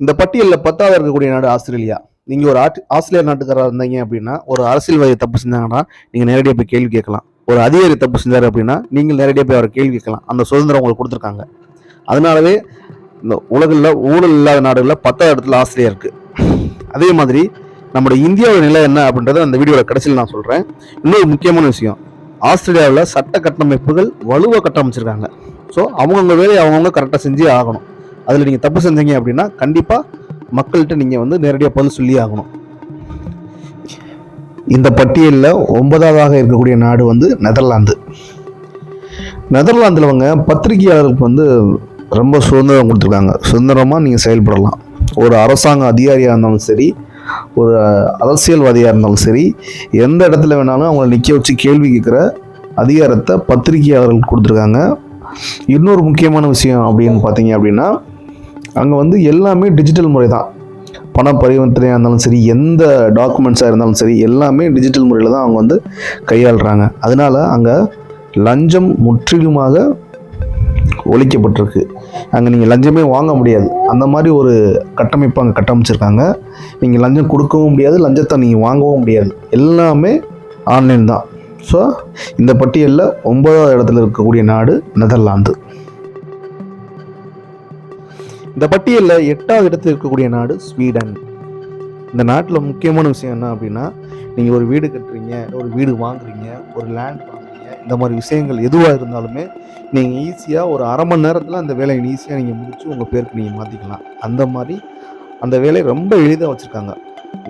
இந்த பட்டியலில் பத்தாவது இருக்கக்கூடிய நாடு ஆஸ்திரேலியா. நீங்கள் ஒரு ஆஸ்திரேலியா நாட்டுக்காரா இருந்தீங்க அப்படின்னா ஒரு அரசியல்வாதி தப்பு செஞ்சாங்கன்னா நீங்கள் நேரடியாக போய் கேள்வி கேட்கலாம். ஒரு அதிகாரி தப்பு செஞ்சார் அப்படின்னா நீங்கள் நேரடியாக போய் அவரை கேள்வி கேட்கலாம். அந்த சுதந்திரம் உங்களுக்கு கொடுத்துருக்காங்க. அதனாலவே இந்த உலகில் ஊழல் இல்லாத நாடுகளில் பத்தாவது இடத்துல ஆஸ்திரேலியா இருக்குது அதே மாதிரி நம்முடைய இந்தியாவோட நிலை என்ன அப்படின்றத அந்த வீடியோவில் கடைசியில் நான் சொல்கிறேன் இன்னொரு முக்கியமான விஷயம் ஆஸ்திரேலியாவில் சட்ட கட்டமைப்புகள் வலுவாக கட்டமைச்சிருக்காங்க. ஸோ அவங்கவுங்க வேலையை அவங்கவுங்க கரெக்டாக செஞ்சே ஆகணும். அதில் நீங்கள் தப்பு செஞ்சீங்க அப்படின்னா கண்டிப்பாக மக்கள்கிட்ட நீங்கள் வந்து நேரடியாக பதில் சொல்லி ஆகணும். இந்த பட்டியலில் ஒன்பதாவதாக இருக்கக்கூடிய நாடு வந்து நெதர்லாந்து. நெதர்லாந்தில் அவங்க பத்திரிகையாளர்களுக்கு வந்து ரொம்ப சுதந்திரம் கொடுத்துருக்காங்க. சுதந்திரமாக நீங்கள் செயல்படலாம். ஒரு அரசாங்க அதிகாரியாக இருந்தாலும் சரி ஒரு அரசியல்வாதியாக இருந்தாலும் சரி எந்த இடத்துல வேணாலும் அவங்கள நிற்க வச்சு கேள்வி கேட்குற அதிகாரத்தை பத்திரிகையாளர்களுக்கு கொடுத்துருக்காங்க. இன்னொரு முக்கியமான விஷயம் அப்படின்னு பார்த்தீங்க அப்படின்னா அங்கே வந்து எல்லாமே டிஜிட்டல் முறை தான் பண பரிவர்த்தனையாக இருந்தாலும் சரி எந்த டாக்குமெண்ட்ஸாக இருந்தாலும் சரி எல்லாமே டிஜிட்டல் முறையில் தான் அவங்க வந்து கையாளுறாங்க. அதனால அங்கே லஞ்சம் முற்றிலுமாக ஒழிக்கப்பட்டிருக்கு. அங்கே நீங்கள் லஞ்சமே வாங்க முடியாது. அந்த மாதிரி ஒரு கட்டமைப்பு அங்கே கட்டமைச்சிருக்காங்க. நீங்கள் லஞ்சம் கொடுக்கவும் முடியாது லஞ்சத்தை நீங்கள் வாங்கவும் முடியாது. எல்லாமே ஆன்லைன் தான். ஸோ இந்த பட்டியலில் ஒன்பதாவது இடத்துல இருக்கக்கூடிய நாடு நெதர்லாந்து. இந்த பட்டியலில் எட்டாவது இடத்தில் இருக்கக்கூடிய நாடு ஸ்வீடன். இந்த நாட்டில் முக்கியமான விஷயம் என்ன அப்படின்னா நீங்கள் ஒரு வீடு கட்டுறீங்க ஒரு வீடு வாங்குறீங்க ஒரு லேண்ட் வாங்குறீங்க இந்த மாதிரி விஷயங்கள் எதுவாக இருந்தாலுமே நீங்கள் ஈஸியாக ஒரு அரை மணி நேரத்தில் அந்த வேலையை ஈஸியாக நீங்கள் முடிச்சு உங்கள் பேருக்கு நீங்கள் மாற்றிக்கலாம் அந்த மாதிரி அந்த வேலையை ரொம்ப எளிதாக வச்சுருக்காங்க.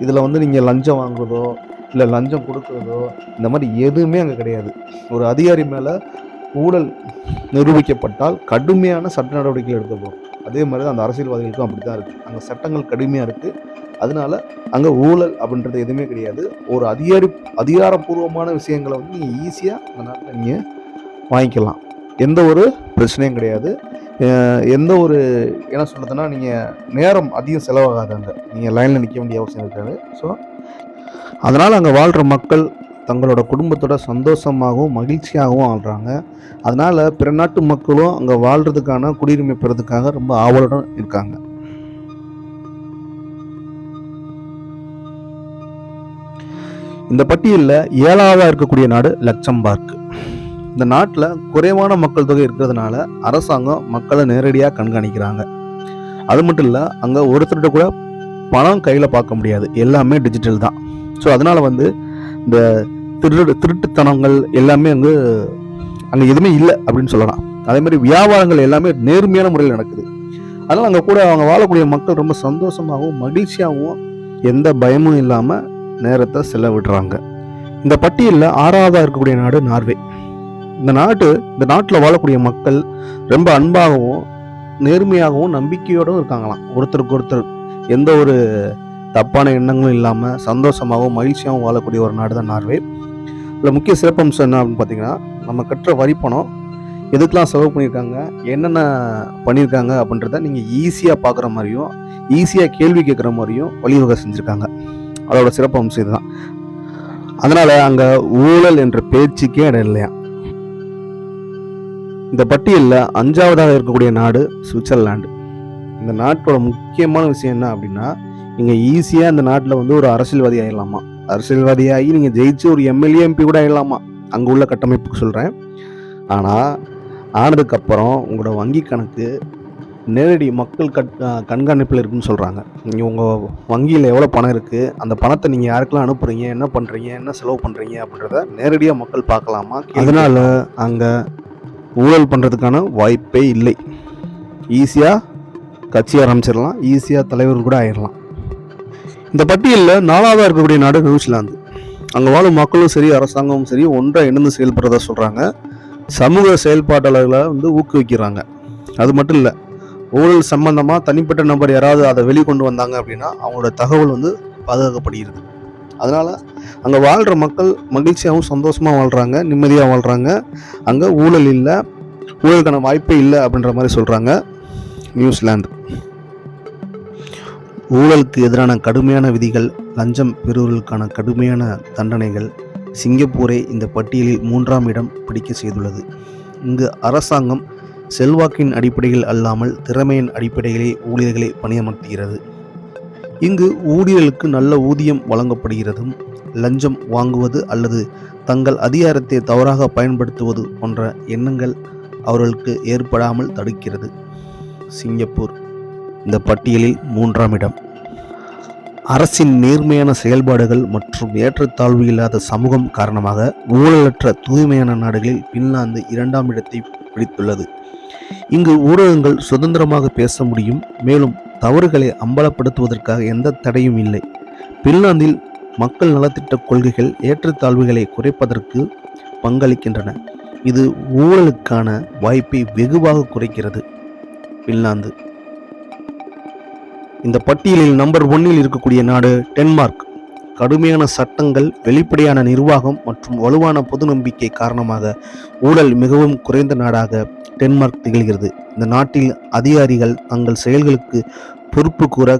இதில் வந்து நீங்கள் லஞ்சம் வாங்குறதோ இல்லை லஞ்சம் கொடுக்குறதோ இந்த மாதிரி எதுவுமே அங்கே கிடையாது. ஒரு அதிகாரி மேலே ஊழல் நிரூபிக்கப்பட்டால் கடுமையான சட்ட நடவடிக்கைகள் எடுக்கப்படும். அதே மாதிரி தான் அந்த அரசியல்வாதிகளுக்கும் அப்படி தான் இருக்குது அங்கே சட்டங்கள் கடுமையாக இருக்குது அதனால அங்கே ஊழல் அப்படின்றது எதுவுமே கிடையாது. ஒரு அதிகாரி அதிகாரப்பூர்வமான விஷயங்களை வந்து நீங்கள் ஈஸியாக அந்த நாட்டில் நீங்கள் வாங்கிக்கலாம். எந்த ஒரு பிரச்சனையும் கிடையாது. எந்த ஒரு என்ன சொல்கிறதுனா நீங்கள் நேரம் அதிகம் செலவாகாது அங்கே. நீங்கள் லைனில் நிற்க வேண்டிய அவசியம் இருக்காது. ஸோ அதனால் அங்கே வாழ்கிற மக்கள் தங்களோட குடும்பத்தோட சந்தோஷமாகவும் மகிழ்ச்சியாகவும் ஆள்றாங்க. அதனால் பிற நாட்டு மக்களும் அங்கே வாழ்கிறதுக்கான குடியுரிமை பெறதுக்காக ரொம்ப ஆவலுடன் இருக்காங்க. இந்த பட்டியலில் ஏழாவதாக இருக்கக்கூடிய நாடு லக்சம்பார்க். இந்த நாட்டில் குறைவான மக்கள் தொகை இருக்கிறதுனால அரசாங்கம் மக்களை நேரடியாக கண்காணிக்கிறாங்க. அது மட்டும் இல்லை அங்கே ஒருத்தர்கிட்ட கூட பணம் கையில் பார்க்க முடியாது. எல்லாமே டிஜிட்டல் தான். ஸோ அதனால் வந்து இந்த திருடு திருட்டுத்தனங்கள் எல்லாமே அங்கே அங்கே எதுவுமே இல்லை அப்படின்னு சொல்லலாம். அதே மாதிரி வியாபாரங்கள் எல்லாமே நேர்மையான முறையில் நடக்குது. அதனால் அங்கே கூட அவங்க வாழக்கூடிய மக்கள் ரொம்ப சந்தோஷமாகவும் மகிழ்ச்சியாகவும் எந்த பயமும் இல்லாமல் நேரத்தை செலவிடுறாங்க. இந்த பட்டியலில் ஆறாவதாக இருக்கக்கூடிய நாடு நார்வே. இந்த நாட்டு இந்த நாட்டில் வாழக்கூடிய மக்கள் ரொம்ப அன்பாகவும் நேர்மையாகவும் நம்பிக்கையோடும் இருக்காங்களாம். ஒருத்தருக்கு ஒருத்தர் எந்த ஒரு தப்பான எண்ணங்களும் இல்லாமல் சந்தோஷமாகவும் மகிழ்ச்சியாகவும் வாழக்கூடிய ஒரு நாடு தான் நார்வே. இதில் முக்கிய சிறப்பம்சம் என்ன அப்படின்னு பார்த்தீங்கன்னா நம்ம கட்டுற வரி பணம் செலவு பண்ணியிருக்காங்க என்னென்ன பண்ணியிருக்காங்க அப்படின்றத நீங்கள் ஈஸியாக பார்க்குற மாதிரியும் ஈஸியாக கேள்வி கேட்குற மாதிரியும் வழிவகை செஞ்சுருக்காங்க. அதோட சிறப்பம்சம் இதுதான். அதனால் அங்கே ஊழல் என்ற பேச்சுக்கே இடம் இல்லையா? இந்த பட்டியலில் அஞ்சாவதாக இருக்கக்கூடிய நாடு சுவிட்சர்லாந்து இந்த நாட்டோட முக்கியமான விஷயம் என்ன அப்படின்னா நீங்கள் ஈஸியாக இந்த நாட்டில் வந்து ஒரு அரசியல்வாதி ஆகிடலாமா அரசியல்வாதியாகி நீங்கள் ஜெயிச்சு ஒரு எம்எல்ஏ எம்பி கூட ஆயிடலாமா? அங்கே உள்ள கட்டமைப்புக்கு சொல்கிறேன் ஆனால் ஆனதுக்கப்புறம் உங்களோட வங்கி கணக்கு நேரடி மக்கள் கட் கண்காணிப்பில் இருக்குன்னு சொல்கிறாங்க நீங்கள் உங்கள் வங்கியில் எவ்வளோ பணம் இருக்குது அந்த பணத்தை நீங்கள் யாருக்கெல்லாம் அனுப்புகிறீங்க என்ன பண்ணுறீங்க என்ன செலவு பண்ணுறீங்க அப்படின்றத நேரடியாக மக்கள் பார்க்கலாமா? அதனால் அங்கே ஊழல் பண்ணுறதுக்கான வாய்ப்பே இல்லை. ஈஸியாக கட்சி ஆரம்பிச்சிடலாம் ஈஸியாக தலைவர் கூட ஆயிடலாம். இந்த பட்டியலில் நாலாவதாக இருக்கக்கூடிய நாடு நியூசிலாந்து. அங்கே வாழும் மக்களும் சரி அரசாங்கமும் சரி ஒன்றாக இணைந்து செயல்படுறதா சொல்கிறாங்க சமூக செயல்பாட்டாளர்களை வந்து ஊக்குவிக்கிறாங்க. அது மட்டும் இல்லை ஊழல் சம்பந்தமாக தனிப்பட்ட நபர் யாராவது அதை வெளிக்கொண்டு வந்தாங்க அப்படின்னா அவங்களோட தகவல் வந்து பாதுகாக்கப்படுகிறது. அதனால் அங்கே வாழ்கிற மக்கள் மகிழ்ச்சியாகவும் சந்தோஷமாக வாழ்கிறாங்க நிம்மதியாக வாழ்கிறாங்க அங்கே ஊழல் இல்லை ஊழலுக்கான வாய்ப்பே இல்லை அப்படின்ற மாதிரி சொல்கிறாங்க நியூசிலாந்து. ஊழலுக்கு எதிரான கடுமையான விதிகள் லஞ்சம் பெறுவர்களுக்கான கடுமையான தண்டனைகள் சிங்கப்பூரை இந்த பட்டியலில் மூன்றாம் இடம் பிடிக்க செய்துள்ளது. இங்கு அரசாங்கம் செல்வாக்கின் அடிப்படையில் அல்லாமல் திறமையின் அடிப்படையிலே ஊழியர்களை பணியமர்த்துகிறது. இங்கு ஊழியர்களுக்கு நல்ல ஊதியம் வழங்கப்படுகிறதும் லஞ்சம் வாங்குவது அல்லது தங்கள் அதிகாரத்தை தவறாக பயன்படுத்துவது போன்ற எண்ணங்கள் அவர்களுக்கு ஏற்படாமல் தடுக்கிறது. சிங்கப்பூர் இந்த பட்டியலில் மூன்றாம் இடம். அரசின் நேர்மையான செயல்பாடுகள் மற்றும் ஏற்றத்தாழ்வு இல்லாத சமூகம் காரணமாக ஊழலற்ற தூய்மையான நாடுகளில் பின்லாந்து இரண்டாம் இடத்தை பிடித்துள்ளது. இங்கு ஊடகங்கள் சுதந்திரமாக பேச முடியும் மேலும் தவறுகளை அம்பலப்படுத்துவதற்காக எந்த தடையும் இல்லை. பின்லாந்தில் மக்கள் நலத்திட்ட கொள்கைகள் ஏற்றத்தாழ்வுகளை குறைப்பதற்கு பங்களிக்கின்றன. இது ஊழலுக்கான வாய்ப்பை வெகுவாக குறைக்கிறது. பின்லாந்து இந்த பட்டியலில் நம்பர் ஒன்னில் இருக்கக்கூடிய நாடு டென்மார்க். கடுமையான சட்டங்கள் வெளிப்படையான நிர்வாகம் மற்றும் வலுவான பொது நம்பிக்கை காரணமாக ஊழல் மிகவும் குறைந்த நாடாக டென்மார்க் திகழ்கிறது. இந்த நாட்டில் அதிகாரிகள் தங்கள் செயல்களுக்கு பொறுப்பு கூற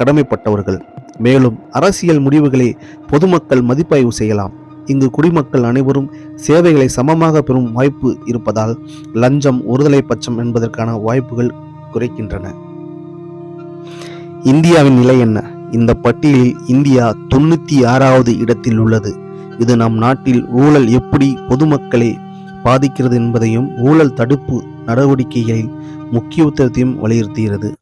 கடமைப்பட்டவர்கள். மேலும் அரசியல் முடிவுகளை பொதுமக்கள் மதிப்பாய்வு செய்யலாம். இங்கு குடிமக்கள் அனைவரும் சேவைகளை சமமாக பெறும் வாய்ப்பு இருப்பதால் லஞ்சம் ஒருதலை பட்சம் என்பதற்கான வாய்ப்புகள் குறைக்கின்றன. இந்தியாவின் நிலை என்ன? இந்த பட்டியலில் இந்தியா தொண்ணூத்தி ஆறாவது இடத்தில் உள்ளது. இது நம் நாட்டில் ஊழல் எப்படி பொதுமக்களை பாதிக்கிறது என்பதையும் ஊழல் தடுப்பு நடவடிக்கைகளில் முக்கியத்துவத்தையும் வலியுறுத்துகிறது.